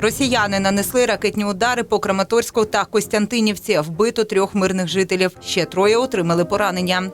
Росіяни нанесли ракетні удари по Краматорську та Костянтинівці. Вбито трьох мирних жителів. Ще троє отримали поранення.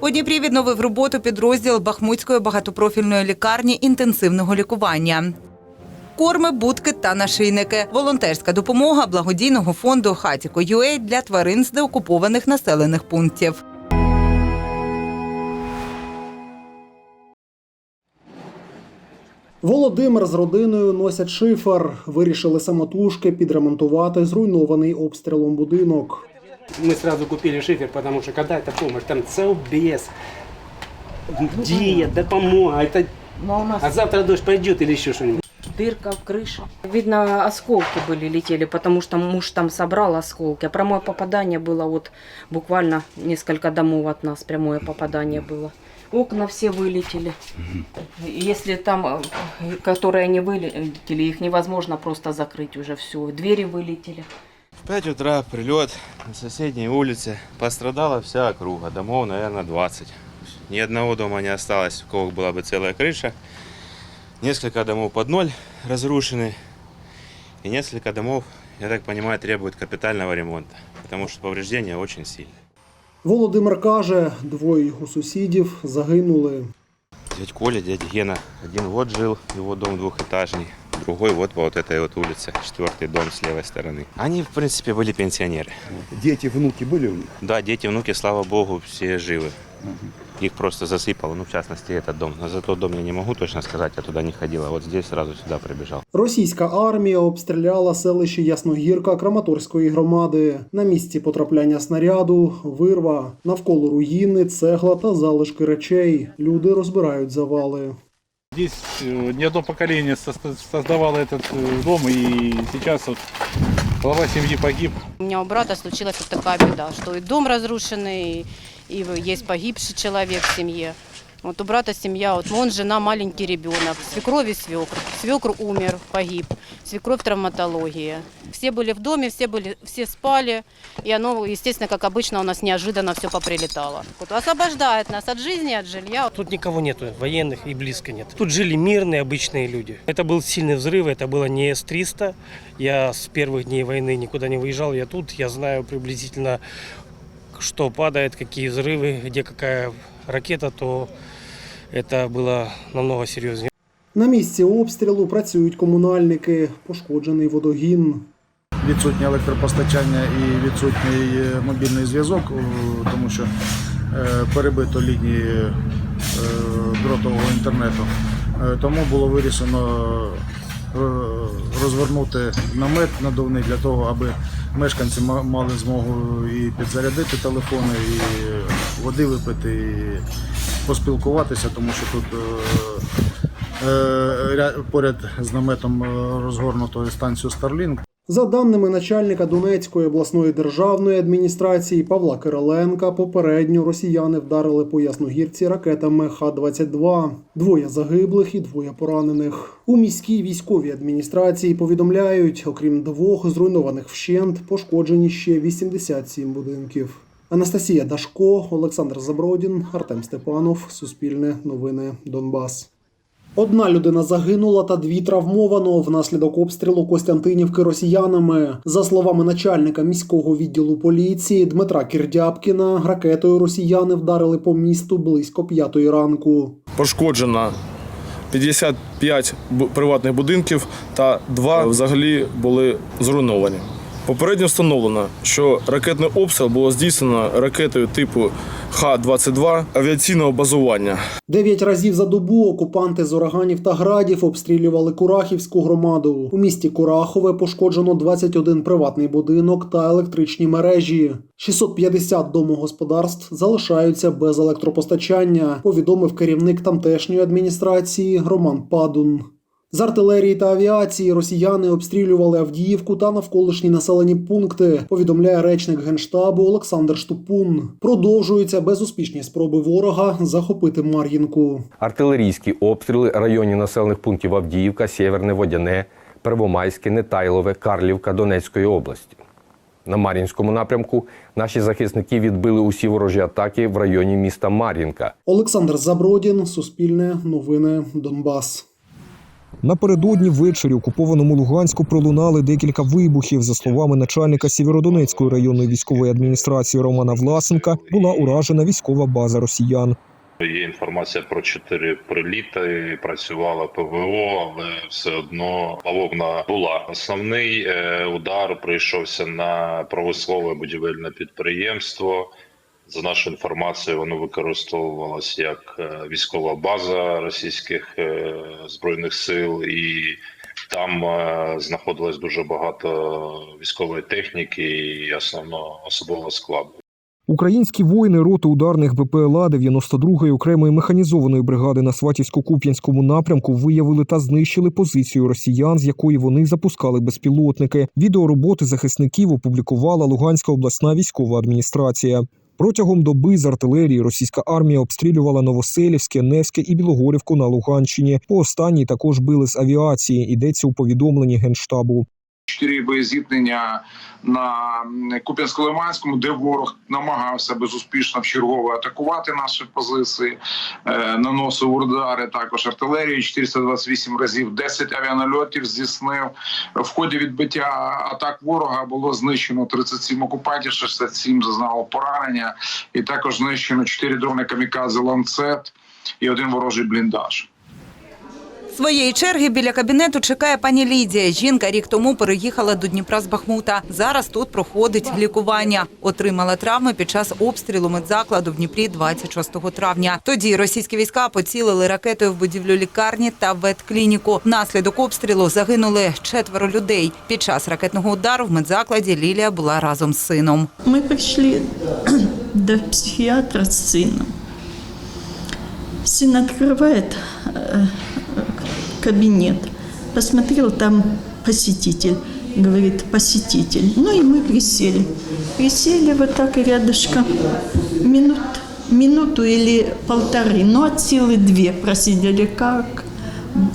У Дніпрі відновив роботу підрозділ Бахмутської багатопрофільної лікарні інтенсивного лікування. Корми, будки та нашийники. Волонтерська допомога благодійного фонду Хатіко.UA для тварин з деокупованих населених пунктів. Володимир з родиною носять шифер. Вирішили самотужки підремонтувати зруйнований обстрілом будинок. Мы сразу купили шифер, потому что когда это помощь, там целбес, диет, допомога, это... А завтра дождь пойдет или еще что-нибудь. дырка в крыше. Видно, осколки были летели, потому что муж там собрал осколки. А прямое попадание было вот буквально несколько домов от нас. Прямое попадание было. Окна все вылетели. Если там, э, которые не вылетели, их невозможно просто закрыть уже все. Двери вылетели. В 5 утра прилет на соседней улице. Пострадала вся округа, домов, наверное, 20. Ни одного дома не осталось, у кого была бы целая крыша. Несколько домов под ноль разрушены. И несколько домов, я так понимаю, требуют капитального ремонта, потому что повреждения очень сильные. Володимир каже, двоє його сусідів загинули. Дядь Коля, дядя Гена, один вот жил, его дом двухэтажный, другой вот по вот этой вот улице, четвертый дом с левой стороны. Они, в принципе, были пенсионеры. Дети, внуки были у них? Да, дети, внуки, слава богу, все живы. Их просто засыпало, ну, в частности, этот дом. Но за тот дом я не могу точно сказать, я туда не ходил, а вот здесь сразу сюда прибежал. Російська армія обстріляла селище Ясногірка Краматорської громади. На місці потрапляння снаряду вирва, навколо руїни, цегла та залишки речей. Люди розбирають завали. Здесь э, не одно поколение сос- создавало этот э, дом, и сейчас вот глава семьи погиб. У меня у брата случилась вот такая беда, что и дом разрушенный, и есть погибший человек в семье. Вот у брата семья, вот он, жена, маленький ребенок, свекровь и свекр. Свекр умер, погиб, свекровь травматология. Все были в доме, все, были, все спали, и оно, естественно, как обычно, у нас неожиданно все поприлетало. Вот освобождает нас от жизни, от жилья. Тут никого нету, военных и близко нет. Тут жили мирные обычные люди. Это был сильный взрыв, это было не С-300. Я с первых дней войны никуда не выезжал, я тут, я знаю приблизительно, что падает, какие взрывы, где какая ракета, то это было намного серьезнее. На місці обстрілу працюють комунальники, пошкоджений водогін. відсутнє електропостачання і відсутній е, мобільний зв'язок, е, тому що е, перебито лінії е, дротового інтернету. Е, Тому було вирішено е, розвернути намет надувний для того, аби мешканці мали змогу і підзарядити телефони, і води випити, і поспілкуватися, тому що тут е, е, ря- поряд з наметом е, розгорнуто станцію Starlink. За даними начальника Донецької обласної державної адміністрації Павла Кириленка, попередньо росіяни вдарили по Ясногірці ракетами Х-22. Двоє загиблих і двоє поранених. У міській військовій адміністрації повідомляють, окрім двох зруйнованих вщент, пошкоджені ще 87 будинків. Анастасія Дашко, Олександр Забродін, Артем Степанов, Суспільне новини Донбас. Одна людина загинула та дві травмовано внаслідок обстрілу Костянтинівки росіянами. За словами начальника міського відділу поліції Дмитра Кірдяпкіна, ракетою росіяни вдарили по місту близько п'ятої ранку. пошкоджено 55 бу- приватних будинків та два взагалі були зруйновані. Попередньо встановлено, що ракетний обстріл було здійснено ракетою типу Х-22 авіаційного базування. Дев'ять разів за добу окупанти з ураганів та градів обстрілювали Курахівську громаду. У місті Курахове пошкоджено 21 приватний будинок та електричні мережі. 650 домогосподарств залишаються без електропостачання, повідомив керівник тамтешньої адміністрації Роман Падун. З артилерії та авіації росіяни обстрілювали Авдіївку та навколишні населені пункти. Повідомляє речник генштабу Олександр Штупун. Продовжуються безуспішні спроби ворога захопити Мар'їнку. Артилерійські обстріли районів населених пунктів Авдіївка, Сєверне, Водяне, Первомайське, Нетайлове, Карлівка Донецької області. На Мар'їнському напрямку наші захисники відбили усі ворожі атаки в районі міста Мар'їнка. Олександр Забродін, Суспільне, Новини, Донбас. Напередодні ввечері окупованому Луганську пролунали декілька вибухів. За словами начальника Сєвєродонецької районної військової адміністрації Романа Власенка, була уражена військова база росіян. Є інформація про чотири приліти. Працювала ПВО, але все одно бавовна була. Основний е, удар прийшовся на промислове будівельне підприємство. За нашою інформацією, воно використовувалось як е, військова база російських е, збройних сил, і там е, знаходилось дуже багато військової техніки і основного особового складу. Українські воїни роти ударних БПЛА 92-ї окремої механізованої бригади на Сватівсько-Куп'янському напрямку виявили та знищили позицію росіян, з якої вони запускали безпілотники. Відеороботи захисників опублікувала Луганська обласна військова адміністрація. Протягом доби з артилерії російська армія обстрілювала Новоселівське, Невське і Білогорівку на Луганщині. По останній також били з авіації. Йдеться у повідомленні генштабу. Чотири боєзіткнення на Куп'янсько-Лиманському, де ворог намагався безуспішно вчергове атакувати наші позиції, е, наносив удари також артилерії 428 разів, 10 авіанальотів здійснив. В ході відбиття атак ворога було знищено 37 окупантів, 67 зазнало поранення, і також знищено 4 дрони камікадзе ланцет і один ворожий бліндаж. Своєї черги біля кабінету чекає пані Лідія. Жінка рік тому переїхала до Дніпра з Бахмута. Зараз тут проходить лікування. Отримала травми під час обстрілу медзакладу в Дніпрі 26 травня. Тоді російські війська поцілили ракетою в будівлю лікарні та ветклініку. Внаслідок обстрілу загинули четверо людей. Під час ракетного удару в медзакладі Лілія була разом з сином. Мы пришли до психиатра с сыном. Сын открывает э, кабинет, посмотрел, там посетитель, говорит, посетитель. Ну и мы присели. Присели вот так рядышком, минут, минуту или полторы, ну от силы две просидели, как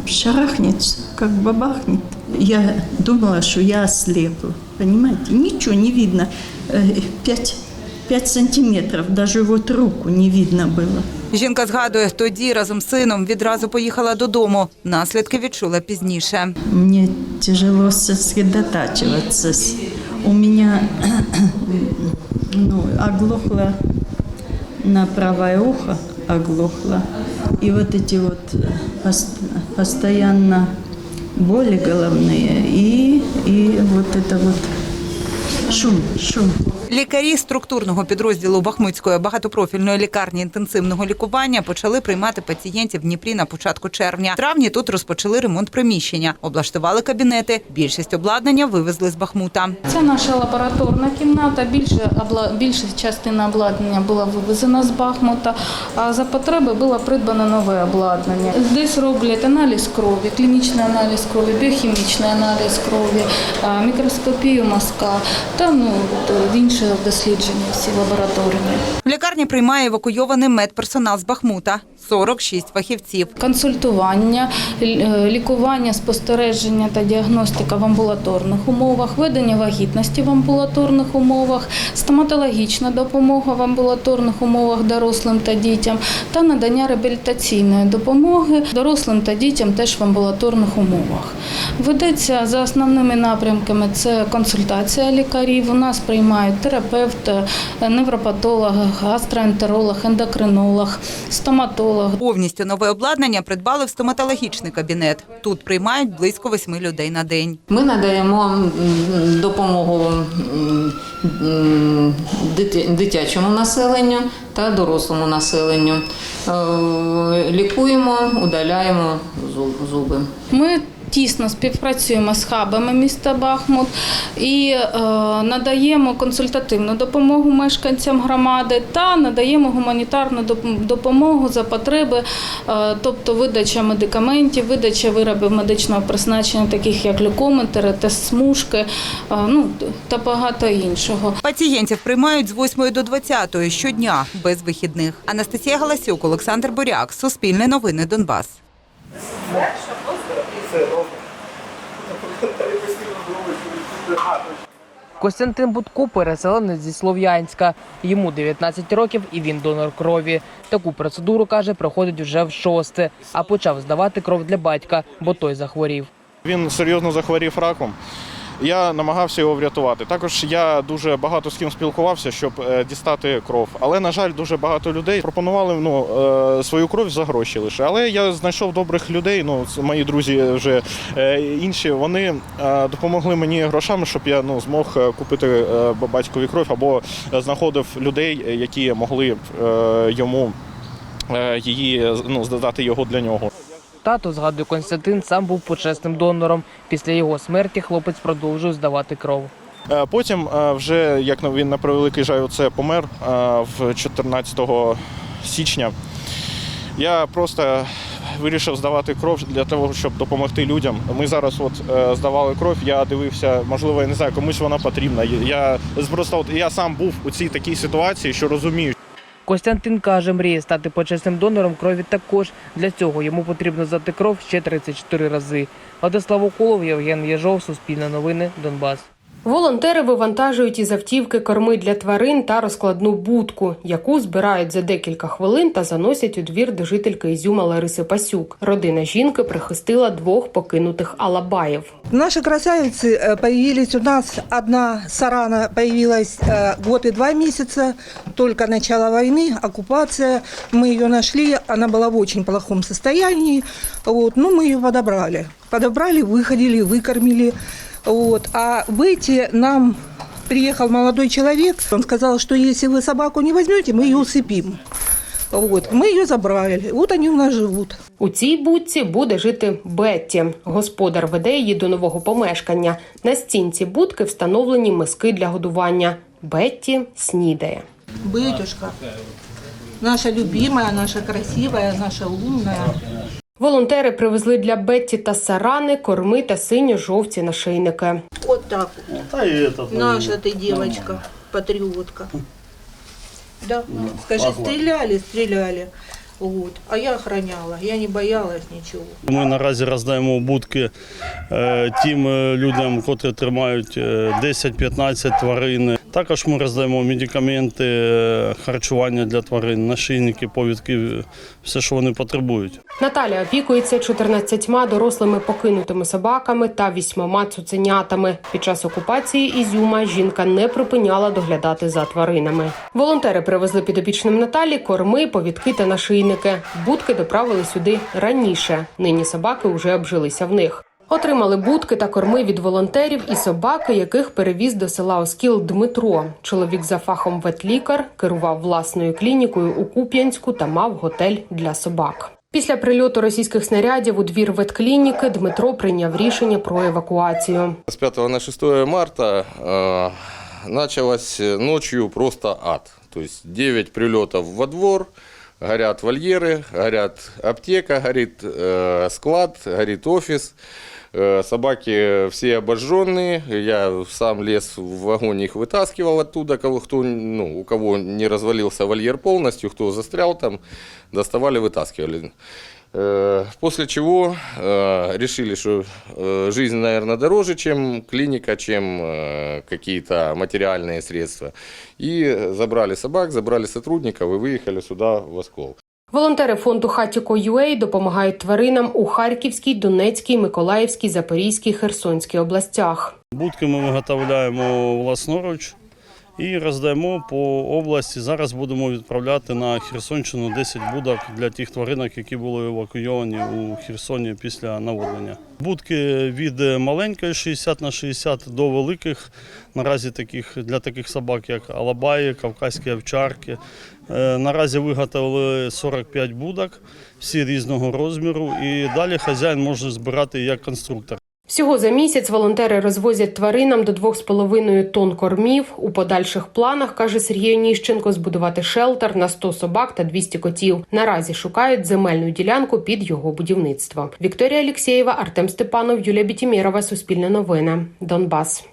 шарахнет, как бабахнет. Я думала, что я ослепла, понимаете, ничего не видно, Э, пять, пять сантиметров, даже вот руку не видно было. Жінка згадує, тоді разом з сином відразу поїхала додому. Наслідки відчула пізніше. Мне тяжело сосредотачиваться. С- У меня ну, оглохло на правое ухо, оглохло. И вот эти вот э, пост- постоянно боли головные и, и вот это вот шум, шум. Лікарі структурного підрозділу Бахмутської багатопрофільної лікарні інтенсивного лікування почали приймати пацієнтів в Дніпрі на початку червня. В травні тут розпочали ремонт приміщення, облаштували кабінети. Більшість обладнання вивезли з Бахмута. Це наша лабораторна кімната. Більше більша частина обладнання була вивезена з Бахмута, а за потреби було придбано нове обладнання. Здесь роблять аналіз крові, клінічний аналіз крові, біохімічний аналіз крові, мікроскопію мозка та ну, от, інші дослідження всі лабораторні. В лікарні приймає евакуйований медперсонал з Бахмута 46 фахівців. консультування, е, лікування, спостереження та діагностика в амбулаторних умовах, ведення вагітності в амбулаторних умовах, стоматологічна допомога в амбулаторних умовах дорослим та дітям та надання реабілітаційної допомоги дорослим та дітям теж в амбулаторних умовах. Ведеться за основними напрямками це консультація лікарів. У нас приймають терапевт, невропатолог, гастроентеролог, ендокринолог, стоматолог. Повністю нове обладнання придбали в стоматологічний кабінет. Тут приймають близько восьми людей на день. Ми надаємо допомогу дитячому населенню та дорослому населенню. Е, Лікуємо, удаляємо зу- зуби. Ми тісно співпрацюємо з хабами міста Бахмут і е, надаємо консультативну допомогу мешканцям громади та надаємо гуманітарну допомогу за потреби, е, тобто видача медикаментів, видача виробів медичного призначення, таких як глюкометри, тест-смужки, е, ну та багато іншого. Пацієнтів приймають з 8 до 20 щодня без вихідних. Анастасія Галасюк, Олександр Боряк, Суспільне новини Донбас. Костянтин Будко переселенець зі Слов'янська. Йому 19 років і він донор крові. Таку процедуру каже, проходить вже в шосте, а почав здавати кров для батька, бо той захворів. Він серйозно захворів раком. Я намагався його врятувати. Також я дуже багато з ким спілкувався, щоб е, дістати кров. Але, на жаль, дуже багато людей пропонували ну, е, свою кров за гроші лише. Але я знайшов добрих людей. Ну, мої друзі вже е, інші. Вони допомогли мені грошами, щоб я ну, змог купити батькові кров або знаходив людей, які могли йому її ну, здати його для нього. Тато, згадує Константин, сам був почесним донором. Після його смерті хлопець продовжує здавати кров. Е, Потім, е, вже як він на превеликий жаль, це помер е, в 14 січня. Я просто вирішив здавати кров для того, щоб допомогти людям. Ми зараз от здавали кров. Я дивився, можливо, я не знаю, комусь вона потрібна. Я просто от я сам був у цій такій ситуації, що розумію, Костянтин каже, мріє стати почесним донором крові також. Для цього йому потрібно здати кров ще 34 рази. Владислав Окулов, Євген Єжов, Суспільне новини, Донбас. Волонтери вивантажують із автівки корми для тварин та розкладну будку, яку збирають за декілька хвилин та заносять у двір до жительки Ізюма Лариси Пасюк. Родина жінки прихистила двох покинутих алабаїв. Наши красавицы э, появились у нас. Одна Сарана появилась э, год и два месяца, только начало войны, оккупация. Мы ее нашли, она была в очень плохом состоянии. Вот, ну, мы ее подобрали. Подобрали, выходили, выкормили. Вот. А выйти нам приехал молодой человек. Он сказал, что если вы собаку не возьмете, мы ее усыпим. Вот. Мы ее забрали. Вот они у нас живут. У цій будці буде жити Бетті. Господар веде її до нового помешкання. На стінці будки встановлені миски для годування. Бетті снідає. Бытюшка, наша любимая, наша красивая, наша умная. Волонтери привезли для Бетті та Сарани корми та синьо-жовті нашийники. Вот так вот. Наша ты девочка, патриотка. Да? Скажи, стреляли, стреляли. Вот. А я охраняла, я не боялась ничего. Ми наразі роздаємо будки е, тим е, людям, котрі тримають е, 10-15 тварин. Також ми роздаємо медикаменти, е, харчування для тварин, нашийники, повідки, все, що вони потребують. Наталя опікується 14 дорослими покинутими собаками та вісьмома цуценятами. Під час окупації Ізюма жінка не припиняла доглядати за тваринами. Волонтери привезли підопічним Наталі корми, повідки та нашийники. Будки доправили сюди раніше. Нині собаки вже обжилися в них. Отримали будки та корми від волонтерів і собаки, яких перевіз до села Оскіл Дмитро. Чоловік за фахом ветлікар керував власною клінікою у Куп'янську та мав готель для собак. Після прильоту російських снарядів у двір ветклініки Дмитро прийняв рішення про евакуацію. С 5 на 6 марта э, началось ночью просто ад. То есть 9 прилетов во двор, горят вольеры, горят аптека, горит э, склад, горит офис. Э, собаки все обожженные. Я сам лез в вагон, их вытаскивал оттуда, кого, кто, ну, у кого не развалился вольер полностью, кто застрял там, доставали, вытаскивали. Э, После чего э, решили, что э, жизнь, наверное, дороже, чем клиника, чем э, какие-то материальные средства. И забрали собак, забрали сотрудников и выехали сюда, в Оскол. Волонтери фонду Хатіко.UA допомагають тваринам у Харківській, Донецькій, Миколаївській, Запорізькій, Херсонській областях. Будки ми виготовляємо власноруч і роздаємо по області. Зараз будемо відправляти на Херсонщину 10 будок для тих тваринок, які були евакуйовані у Херсоні після наводнення. Будки від маленької 60 на 60 до великих. Наразі таких для таких собак, як алабаї, кавказькі овчарки. Е, Наразі виготовили 45 будок, всі різного розміру, і далі хазяїн може збирати як конструктор. Всього за місяць волонтери розвозять тваринам до 2,5 тонн кормів. У подальших планах, каже Сергій Ніщенко збудувати шелтер на 100 собак та 200 котів. Наразі шукають земельну ділянку під його будівництво. Вікторія Алєксєєва, Артем Степанов, Юлія Бітімєрова, Суспільне новини, Донбас.